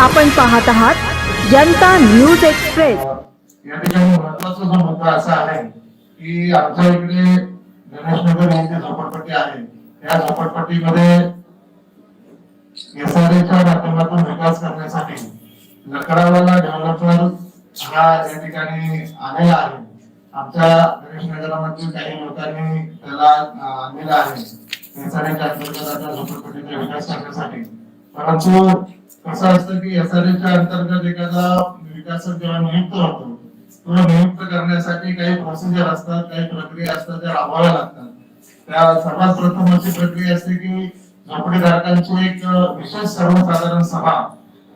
आपण पाहत आहात जनता न्यूज एक्सप्रेस. या ठिकाणी महत्त्वाचा जो मुद्दा असा आहे की आमच्या इकडे गणेश नगर यांची झोपडपट्टी आहे. या झोपडपट्टीमध्ये एसआरएच्या माध्यमातून विकास करण्यासाठी लकडावाला डेव्हलपर हा या ठिकाणी आलेला आहे. आमच्या गणेश नगरामध्ये काही लोकांनी त्याला आणलेला आहे. एसआरएच्या अंतर्गत आता झोपडपट्टीचा विकास करण्यासाठी. परंतु असं असतं की एसआरएच्या अंतर्गत एखादा विकासक जेव्हा नियुक्त होतो तो नियुक्त करण्यासाठी काही प्रोसिजर असतात काही प्रक्रिया असतात त्या राबवाव्या लागतात. त्या सर्वात प्रथम अशी प्रक्रिया असते की झोपडीधारकांची एक विशेष सर्वसाधारण सभा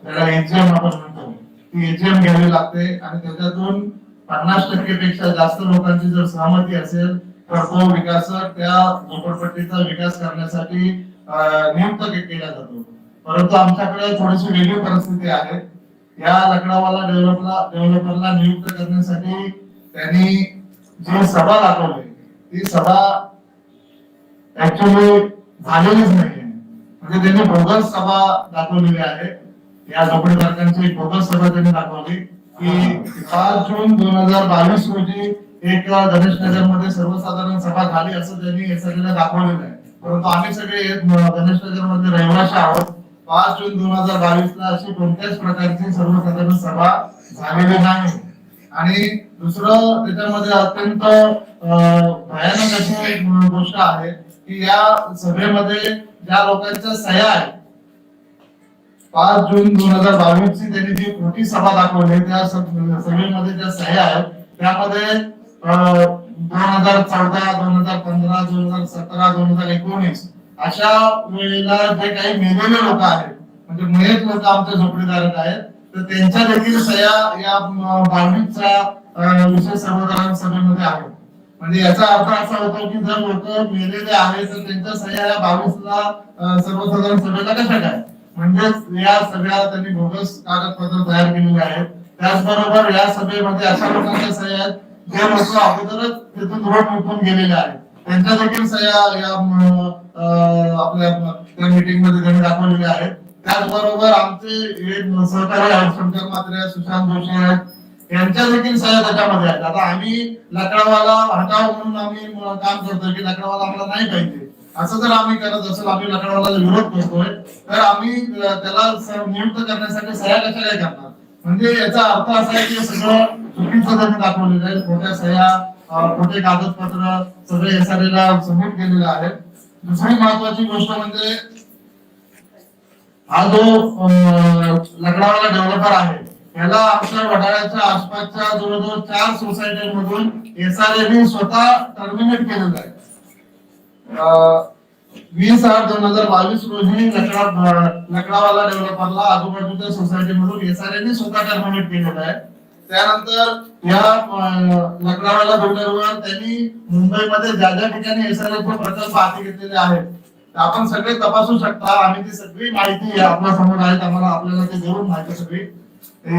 त्याला एजीएम आपण म्हणतो. ती एजीएम घ्यावी लागते आणि त्याच्यातून पन्नास टक्के पेक्षा जास्त लोकांची जर सहमती असेल तर तो विकासक त्या झोपडपट्टीचा विकास करण्यासाठी नियुक्त केला जातो. परंतु आमच्याकडे थोडीशी वेगळी परिस्थिती आहे. या लकडावाला डेव्हलपला डेव्हलपरला नियुक्त करण्यासाठी त्यांनी जी सभा दाखवली ती सभा ऍक्च्युली झालेलीच नाहीये. म्हणजे त्यांनी बोगस सभा दाखवलेली आहे. या झोपडीधारकांची एक बोगस सभा त्यांनी दाखवली की पाच जून दोन हजार बावीस रोजी एक गणेश नगरमध्ये सर्वसाधारण सभा झाली असं त्यांनी हे सगळ्यांना दाखवलेलं आहे. परंतु आम्ही सगळे गणेश नगरमध्ये रहिवाशी आहोत. पाच जून दोन हजार बावीस ला अशी कोणत्याच प्रकारची सर्वसाधारण सभा झालेली नाही. आणि दुसरं त्याच्यामध्ये अत्यंत भयानक अशी एक गोष्ट आहे की या सभेमध्ये ज्या लोकांच्या सह्या आहेत पाच जून दोन हजार बावीस ची त्यांनी जी मोठी सभा दाखवली त्या सभेमध्ये ज्या सह्या आहेत त्यामध्ये दोन हजार चौदा दोन हजार पंधरा दोन हजार सतरा दोन हजार एकोणीस अशा वेळेला जे काही मेलेले लोक आहेत म्हणजे मयत लोक आमच्या झोपडीधारक आहेत तर त्यांच्या देखील सह्या या बावीसच्या विशेष सर्वसाधारण सभेमध्ये आहेत. म्हणजे याचा अर्थ असा होतो की जर लोक मेलेले आहेत तर त्यांच्या सह्या या बावीसला सर्वसाधारण सभेला कशा काय? म्हणजेच या सगळ्या त्यांनी बोगस कागदपत्र तयार केलेले आहेत. त्याचबरोबर या सभेमध्ये अशा लोकांच्या सह्या आहेत जे लोक अगोदरच तिथून रोड उठून गेलेले आहेत. यांच्या देखील सह्या या आपल्या मीटिंगमध्ये त्यांनी दाखवलेले आहेत. त्याचबरोबर आमचे सहकारी शंकर मात्रे सुशांत जोशी आहेत यांच्या देखील सह्या त्याच्यामध्ये आहेत. आता आम्ही लाकडावाला हटाव म्हणून आम्ही काम करतोय की लाकडावाला आम्हाला नाही पाहिजे. असं जर आम्ही करत असेल आम्ही लाकडावाला विरोध करतोय तर आम्ही त्याला नियुक्त करण्यासाठी सह्या कशा काय करणार? म्हणजे याचा अर्थ असा आहे की सगळं चुकीचं त्यांनी दाखवलेलं आहे. खोट्या सह्या कुठे खोटे कागदपत्र सगळे एस आर ला सबमिट केलेले आहेत दुसरी महत्वाची गोष्ट म्हणजे हा जो लकडावाला डेव्हलपर आहे याला आमच्या वडाळ्याच्या आसपासच्या जवळजवळ चार सोसायट्यांमधून एसआरएने स्वतः टर्मिनेट केलेलं आहे. वीस आठ दोन हजार बावीस रोजी लकडा लकडावाला डेव्हलपरला आजूबाजूच्या सोसायटीमधून एसआरएने स्वतः टर्मिनेट केलेलं आहे. त्यानंतर या अ, लकडावाला त्यांनी मुंबईमध्ये ज्या ज्या ठिकाणी एसआरएचे प्रकल्प हाती घेतलेले आहेत आपण सगळे तपासू शकता. आम्ही ती सगळी माहिती आपल्यासमोर आहेत आम्हाला आपल्याला ते देऊन माहिती सगळी.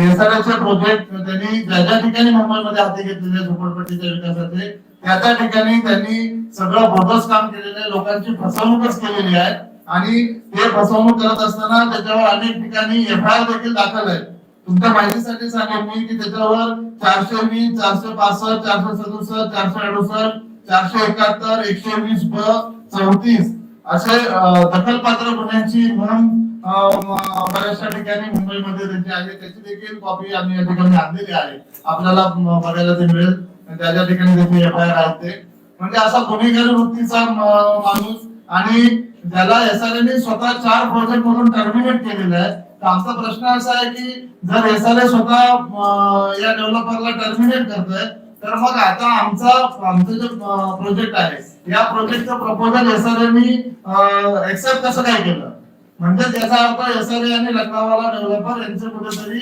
एसआरएचे प्रोजेक्ट त्यांनी ज्या ज्या ठिकाणी मुंबईमध्ये हाती घेतलेले झोपडपट्टीच्या विकासाचे त्या त्या ठिकाणी त्यांनी सगळं बोगस काम केलेलं आहे. लोकांची फसवणूकच केलेली आहे. आणि ते फसवणूक करत असताना त्याच्यावर अनेक ठिकाणी एफ आय आर देखील दाखल आहे. तुमच्या माहितीसाठी सांगा मी की त्याच्यावर चारशे वीस चारशे पासष्ट चारशे सदुसष्ट चारशे अडुसष्ट चारशे एकाहत्तर एकशे वीस ब चौतीस असे दखलपात्र गुन्ह्यांची म्हणून बऱ्याचशा ठिकाणी मुंबईमध्ये त्यांची आहे. त्याची देखील कॉपी आम्ही या ठिकाणी आणलेली आहे. आपल्याला बघायला ते मिळेल. त्या ज्या ठिकाणी देखील एफ आय आर आहे ते. म्हणजे असा गुन्हेगारी वृत्तीचा माणूस आणि ज्याला एसआरएने स्वतः चार प्रोजेक्ट म्हणून टर्मिनेट केलेलं आहे तर आमचा प्रश्न असा आहे की जर एसआरए स्वतः या डेव्हलपरला टर्मिनेट करतोय तर मग आता आमचा आमचं जे प्रोजेक्ट आहे या प्रोजेक्टचं प्रपोजल एसआरएनी एक्सेप्ट कसं काय केलं? म्हणजे त्याचा अर्थ एसआरए आणि लखनवाला डेव्हलपर यांचे कुठेतरी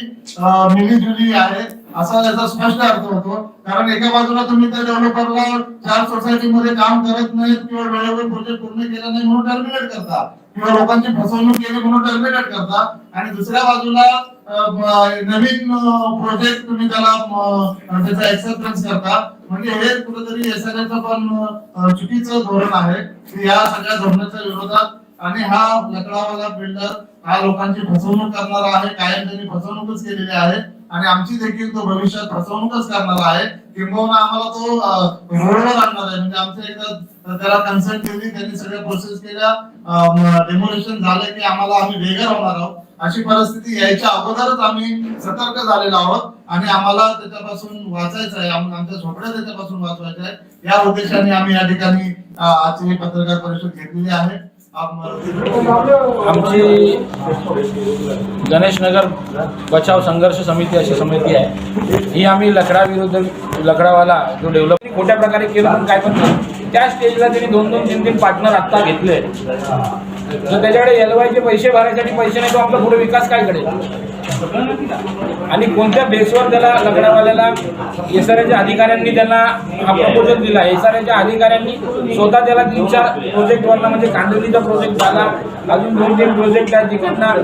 मिलीजुली आहे. असा याचा स्पष्ट अर्थ होतो. कारण एका बाजूला तुम्ही त्या डेव्हलपरला चार सोसायटी मध्ये काम करत नाहीत किंवा वेळेवर प्रोजेक्ट पूर्ण केला नाही म्हणून टर्मिनेट करता. किंवा लोकांची फसवणूक केली म्हणून टर्मिनेट करता. आणि दुसऱ्या बाजूला नवीन प्रोजेक्ट तुम्ही त्याला त्याचा एक्सेप्टन्स करता. म्हणजे हे कुठेतरी एसआरएचं पण चुकीचं धोरण आहे. की या सगळ्या धोरणाच्या विरोधात. आणि हा लकडावाला बिल्डर हा लोकांची फसवणूक करणारा आहे. कायम त्यांनी फसवणूकच केलेली आहे. आणि आमची देखील तो भविष्यात फसवणूकच करणार आहे. किंबहुना आम्हाला तो रोडवर आणणार आहे. म्हणजे आमच्या एकदा त्याला कन्सल्ट केली त्यांनी सगळ्या प्रोसेस केल्या. डेमोलेशन झालं की आम्हाला आम्ही बेघर होणार आहोत. अशी परिस्थिती यायच्या अगोदरच आम्ही सतर्क झालेलो आहोत. आणि आम्हाला त्याच्यापासून वाचायचं आहे. आमच्या झोपड्या त्याच्यापासून वाचवायचं आहे या उद्देशाने आम्ही या ठिकाणी आजची ही पत्रकार परिषद घेतलेली आहे. आमची गणेशनगर बचाव संघर्ष समिती अशी समिती आहे. ही आम्ही लकडाविरुद्ध लकडावाला जो डेव्हलप खोट्या प्रकारे केलं पण काय पण त्या स्टेजला त्यांनी दोन दोन तीन तीन पार्टनर आत्ता घेतले. तर त्याच्याकडे एलवायचे पैसे भरायसाठी पैसे नाही तो आपला पुढे विकास काय करेल आणि कोणत्या बेसवर त्याला लग्नवाल्याला एस आर अधिकाऱ्यांनी त्यांना हा प्रपोजल दिला? एस आर अधिकाऱ्यांनी स्वतः त्याला तीन चार प्रोजेक्ट वरला म्हणजे कांदिवलीचा प्रोजेक्ट झाला अजून दोन तीन प्रोजेक्ट त्या तिकडनं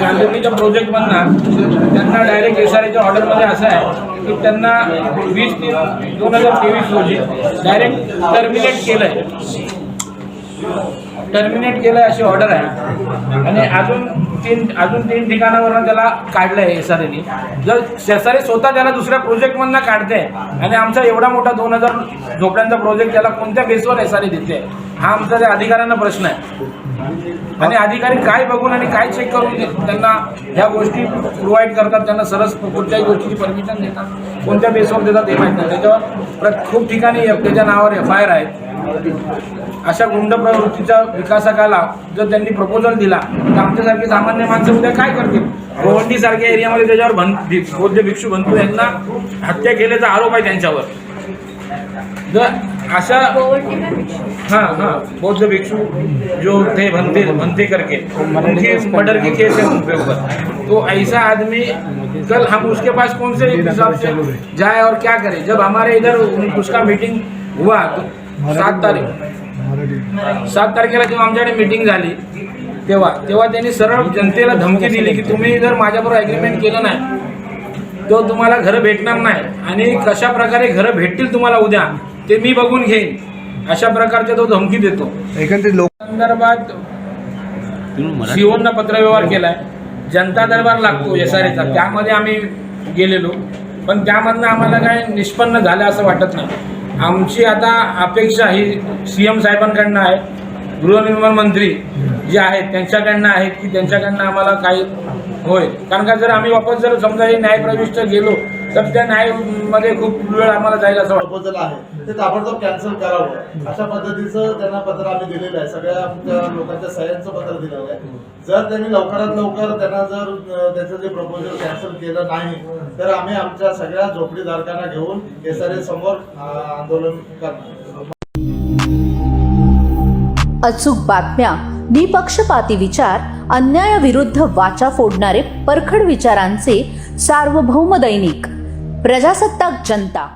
कांदिवलीच्या प्रोजेक्ट मधनं त्यांना डायरेक्ट एस आर एच्या ऑर्डरमध्ये असं आहे की त्यांना वीस तीन दोन हजार तेवीस रोजी डायरेक्ट टर्मिनेट केलंय. टर्मिनेट केलंय अशी ऑर्डर आहे. आणि अजून तीन अजून तीन ठिकाणावरून त्याला काढलंय एस आर जर एस आर स्वतः त्याला दुसऱ्या प्रोजेक्टमधनं काढते आणि आमचा एवढा मोठा दोन हजार झोपड्यांचा प्रोजेक्ट त्याला कोणत्या बेसवर एस आर देते? हा आमचा त्या अधिकाऱ्यांना प्रश्न आहे. आणि अधिकारी काय बघून आणि काय चेक करून त्यांना ह्या गोष्टी प्रोव्हाइड करतात त्यांना सरस कुठल्याही गोष्टीची परमिशन देतात कोणत्या बेसवर देतात हे माहीत नाही. त्याच्यावर प्र- खूप ठिकाणी त्याच्या नावावर एफ आय आर आहेत. अशा गुंड प्रवृत्तीच्या विकासकाला जर त्यांनी प्रपोजल दिला तर आमच्यासारखी सामान्य माणसं उद्या काय करतील? गोवंडीसारख्या एरियामध्ये त्याच्यावर भन बौद्ध भिक्षू बनतो यांना हत्या केल्याचा आरोप आहे त्यांच्यावर. जर अशा हाँ हाँ बौद्ध भिक्षु जो थे बनते बनते करके उनके मर्डर की केस है उनके ऊपर. तो ऐसा आदमी कल हम उसके पास कौन से हिसाब से जाए और क्या करें? जब हमारे इधर उसका मीटिंग हुआ तो सात तारीख. सात तारखेला जेव्हा आमच्याकडे मीटिंग झाली तेव्हा तेव्हा त्यांनी सरळ जनतेला धमकी दिली की तुम्ही जर माझ्याबरोबर ॲग्रीमेंट केलं नाही तो तुम्हाला घरं भेटणार नाही आणि कशा प्रकारे घरं भेटतील तुम्हाला उद्या ते मी बघून घेईन. अशा प्रकारचे तो धमकी देतो. एकंदरीत लोक संदर्भात सीओनं पत्रव्यवहार केलाय. जनता दरबार लागतो एस आर एचा त्यामध्ये आम्ही गेलेलो. पण त्यामधनं आम्हाला काय निष्पन्न झालं असं वाटत नाही. आमची आता अपेक्षा ही सी एम साहेबांकडनं आहे. गृहनिर्माण मंत्री जे आहेत त्यांच्याकडनं आहेत की त्यांच्याकडनं आम्हाला काही होय कारण का जर आम्ही वापस जर समजा हे न्यायप्रविष्ट गेलो तर त्या न्यायमध्ये खूप वेळ आम्हाला जाईल असं वाटतं. आहे. ते ताबडतोब कॅन्सल करावं. अशा पद्धतीचं त्यांना पत्र आम्ही दिलेलं आहे. सगळ्या आमच्या लोकांच्या सह्यांचं पत्र दिलेलं आहे. जर त्यांनी लवकरात लवकर त्यांना जर त्याचं जे प्रपोजल कॅन्सल केलं नाही तर आम्ही आमच्या सगळ्या झोपडीधारकांना घेऊन एस आर समोर आंदोलन करणार. अचूक बातम्या निपक्षपाती विचार अन्यायाविरुद्ध वाचा फोडणारे परखड विचारांचे सार्वभौम दैनिक प्रजासत्ताक जनता.